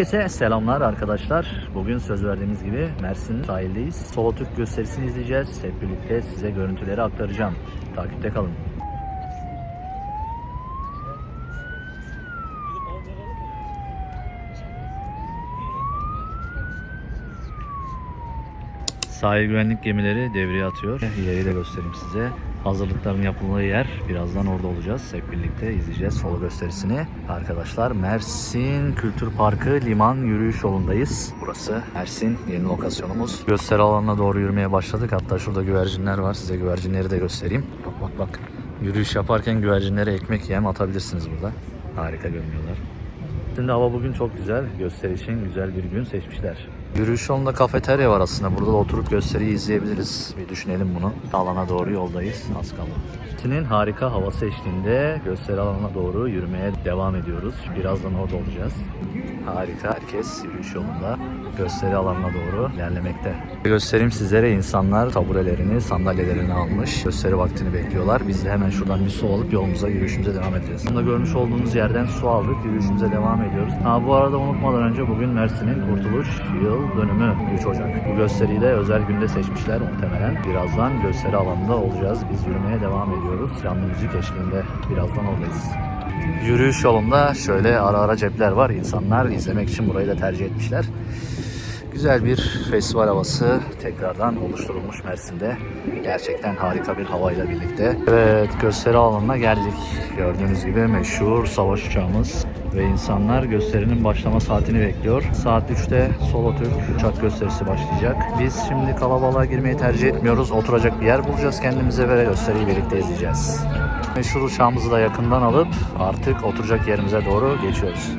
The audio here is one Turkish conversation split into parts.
Herkese selamlar arkadaşlar. Bugün söz verdiğimiz gibi Mersin sahildeyiz. Solo Türk gösterisini izleyeceğiz. Hep birlikte size görüntüleri aktaracağım. Takipte kalın. Sahil güvenlik gemileri devreye atıyor. Yeri de göstereyim size. Hazırlıkların yapıldığı yer. Birazdan orada olacağız. Hep birlikte izleyeceğiz solo gösterisini. Arkadaşlar Mersin Kültür Parkı Liman Yürüyüş Yolundayız. Burası Mersin yeni lokasyonumuz. Gösteri alanına doğru yürümeye başladık. Hatta şurada güvercinler var. Size güvercinleri de göstereyim. Bak bak bak. Yürüyüş yaparken güvercinlere ekmek yem atabilirsiniz burada. Harika görünüyorlar. Şimdi hava bugün çok güzel. Gösteri için güzel bir gün seçmişler. Yürüyüş yolunda kafeterya var aslında. Burada da oturup gösteriyi izleyebiliriz. Bir düşünelim bunu. Alana doğru yoldayız. Az kaldı. Mersin'in harika havası eşliğinde gösteri alanına doğru yürümeye devam ediyoruz. Birazdan orada olacağız. Harika. Herkes yürüyüş yolunda gösteri alanına doğru ilerlemekte. Göstereyim sizlere insanlar taburelerini, sandalyelerini almış. Gösteri vaktini bekliyorlar. Biz de hemen şuradan bir su alıp yolumuza, yürüyüşümüze devam edeceğiz. Burada görmüş olduğunuz yerden su aldık. Yürüyüşümüze devam ediyoruz. Ha bu arada unutmadan önce bugün Mersin'in Kurtuluş Yıl Dönümü 3 Ocak. Bu gösteriyi de özel günde seçmişler muhtemelen. Birazdan gösteri alanında olacağız. Biz yürümeye devam ediyoruz. Canlı müzik eşliğinde birazdan oradayız. Yürüyüş yolunda şöyle ara ara cepler var. İnsanlar izlemek için burayı da tercih etmişler. Güzel bir festival havası tekrardan oluşturulmuş Mersin'de. Gerçekten harika bir havayla birlikte. Evet gösteri alanına geldik. Gördüğünüz gibi meşhur savaş uçağımız. Ve insanlar gösterinin başlama saatini bekliyor. Saat 3'te Solo Türk uçak gösterisi başlayacak. Biz şimdi kalabalığa girmeyi tercih etmiyoruz. Oturacak bir yer bulacağız kendimize ve gösteriyi birlikte izleyeceğiz. Meşhur uçağımızı da yakından alıp artık oturacak yerimize doğru geçiyoruz.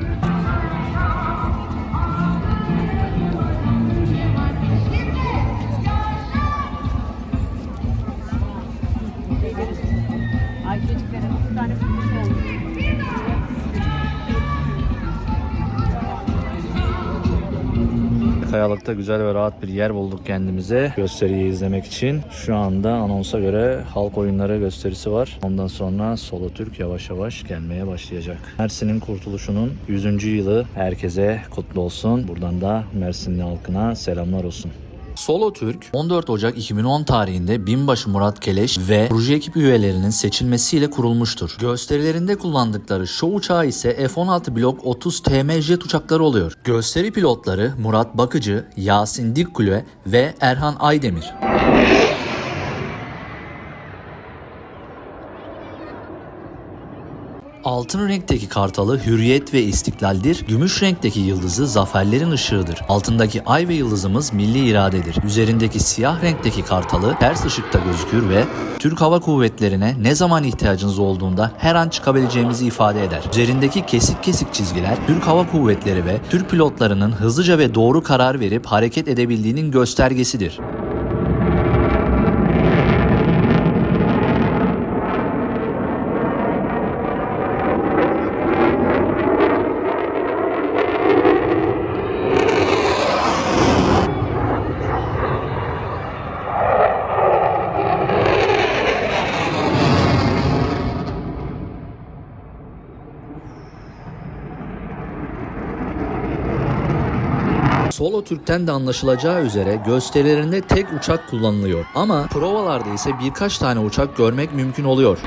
Kayalıkta güzel ve rahat bir yer bulduk kendimize gösteriyi izlemek için. Şu anda anonsa göre halk oyunları gösterisi var. Ondan sonra Solo Türk yavaş yavaş gelmeye başlayacak. Mersin'in kurtuluşunun 100. yılı herkese kutlu olsun. Buradan da Mersinli halkına selamlar olsun. Solo Türk 14 Ocak 2010 tarihinde binbaşı Murat Keleş ve proje ekip üyelerinin seçilmesiyle kurulmuştur. Gösterilerinde kullandıkları şov uçağı ise F-16 Blok 30 TM jet uçakları oluyor. Gösteri pilotları Murat Bakıcı, Yasin Dikkule ve Erhan Aydemir. Altın renkteki kartalı hürriyet ve istiklaldir. Gümüş renkteki yıldızı zaferlerin ışığıdır. Altındaki ay ve yıldızımız milli iradedir. Üzerindeki siyah renkteki kartalı ters ışıkta gözükür ve Türk Hava Kuvvetleri'ne ne zaman ihtiyacınız olduğunda her an çıkabileceğimizi ifade eder. Üzerindeki kesik kesik çizgiler Türk Hava Kuvvetleri ve Türk pilotlarının hızlıca ve doğru karar verip hareket edebildiğinin göstergesidir. Solo Türk'ten de anlaşılacağı üzere gösterilerinde tek uçak kullanılıyor. Ama provalarda ise birkaç tane uçak görmek mümkün oluyor.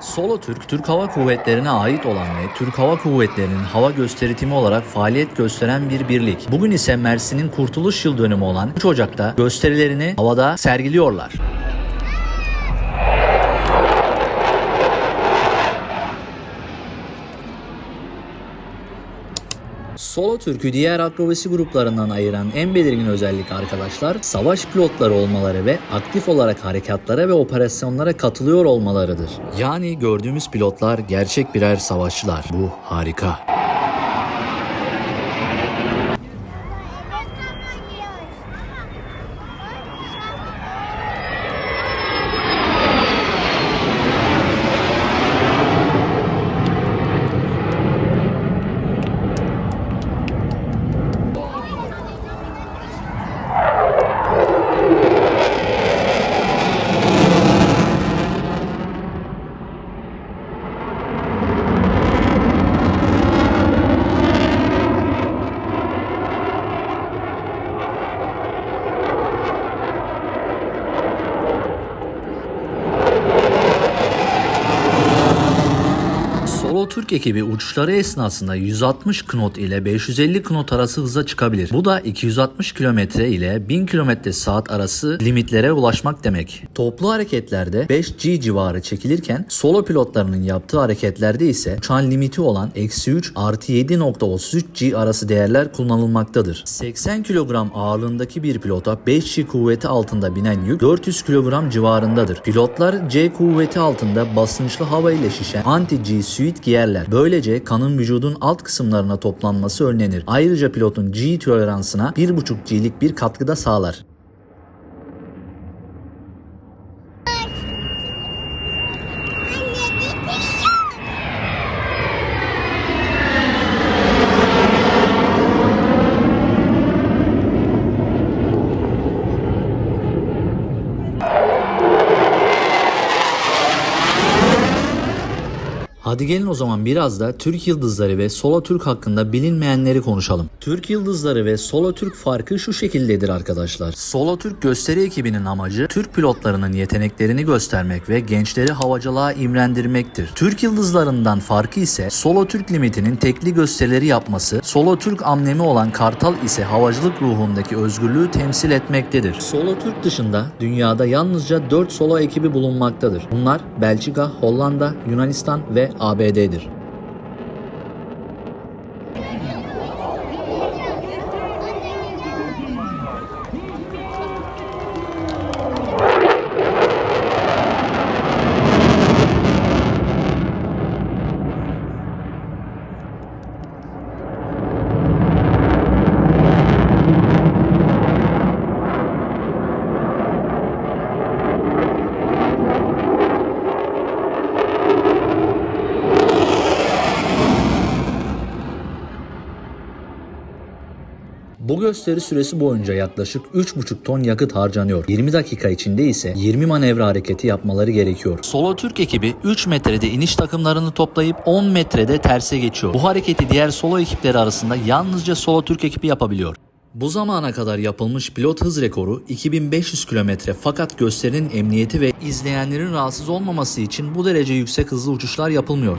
Solo Türk, Türk Hava Kuvvetleri'ne ait olan ve Türk Hava Kuvvetleri'nin hava gösteritimi olarak faaliyet gösteren bir birlik. Bugün ise Mersin'in Kurtuluş Yıl Dönümü olan 3 Ocak'ta gösterilerini havada sergiliyorlar. Solo Türk'ü diğer akrobasi gruplarından ayıran en belirgin özellik arkadaşlar savaş pilotları olmaları ve aktif olarak harekatlara ve operasyonlara katılıyor olmalarıdır. Yani gördüğümüz pilotlar gerçek birer savaşçılar. Bu harika. Türk ekibi uçuşları esnasında 160 knot ile 550 knot arası hıza çıkabilir. Bu da 260 km ile 1000 km saat arası limitlere ulaşmak demek. Toplu hareketlerde 5G civarı çekilirken solo pilotlarının yaptığı hareketlerde ise uçağın limiti olan eksi 3 artı 7.33 G arası değerler kullanılmaktadır. 80 kilogram ağırlığındaki bir pilota 5G kuvveti altında binen yük 400 kilogram civarındadır. Pilotlar C kuvveti altında basınçlı hava ile şişen anti-G suit giyerler. Böylece kanın vücudun alt kısımlarına toplanması önlenir. Ayrıca pilotun G toleransına 1.5 G'lik bir katkıda sağlar. Hadi gelin o zaman biraz da Türk Yıldızları ve Solo Türk hakkında bilinmeyenleri konuşalım. Türk Yıldızları ve Solo Türk farkı şu şekildedir arkadaşlar. Solo Türk gösteri ekibinin amacı Türk pilotlarının yeteneklerini göstermek ve gençleri havacılığa imrendirmektir. Türk Yıldızlarından farkı ise Solo Türk limitinin tekli gösterileri yapması, Solo Türk amblemi olan Kartal ise havacılık ruhundaki özgürlüğü temsil etmektedir. Solo Türk dışında dünyada yalnızca 4 solo ekibi bulunmaktadır. Bunlar Belçika, Hollanda, Yunanistan ve ABD'dir. Bu gösteri süresi boyunca yaklaşık 3,5 ton yakıt harcanıyor. 20 dakika içinde ise 20 manevra hareketi yapmaları gerekiyor. Solo Türk ekibi 3 metrede iniş takımlarını toplayıp 10 metrede terse geçiyor. Bu hareketi diğer solo ekipleri arasında yalnızca Solo Türk ekibi yapabiliyor. Bu zamana kadar yapılmış pilot hız rekoru 2500 km fakat gösterinin emniyeti ve izleyenlerin rahatsız olmaması için bu derece yüksek hızlı uçuşlar yapılmıyor.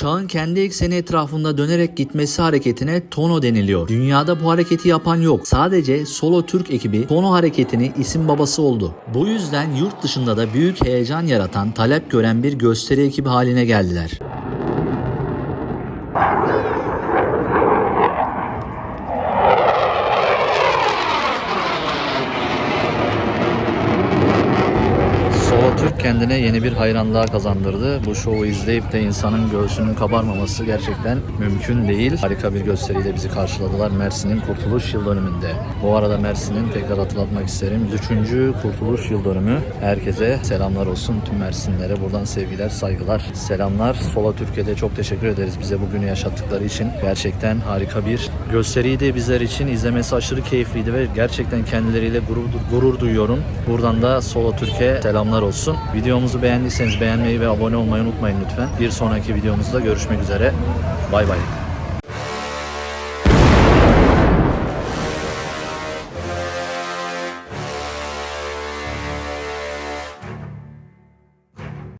Uçağın kendi ekseni etrafında dönerek gitmesi hareketine tono deniliyor. Dünyada bu hareketi yapan yok. Sadece Solo Türk ekibi tono hareketini isim babası oldu. Bu yüzden yurt dışında da büyük heyecan yaratan, talep gören bir gösteri ekibi haline geldiler. Solo Türk kendine yeni bir hayranlığa kazandırdı. Bu şovu izleyip de insanın göğsünün kabarmaması gerçekten mümkün değil. Harika bir gösteriyle bizi karşıladılar Mersin'in Kurtuluş Yıl Dönümünde. Bu arada Mersin'in tekrar hatırlatmak isterim. 3. Kurtuluş Yıl Dönümü. Herkese selamlar olsun tüm Mersinlere. Buradan sevgiler, saygılar, selamlar. Solo Türkiye'de çok teşekkür ederiz bize bugünü yaşattıkları için. Gerçekten harika bir gösteriydi bizler için. izlemesi aşırı keyifliydi ve gerçekten kendileriyle gurur, gurur duyuyorum. Buradan da Solo Türkiye selamlar olsun. Videomuzu beğendiyseniz beğenmeyi ve abone olmayı unutmayın lütfen. Bir sonraki videomuzda görüşmek üzere. Bay bay.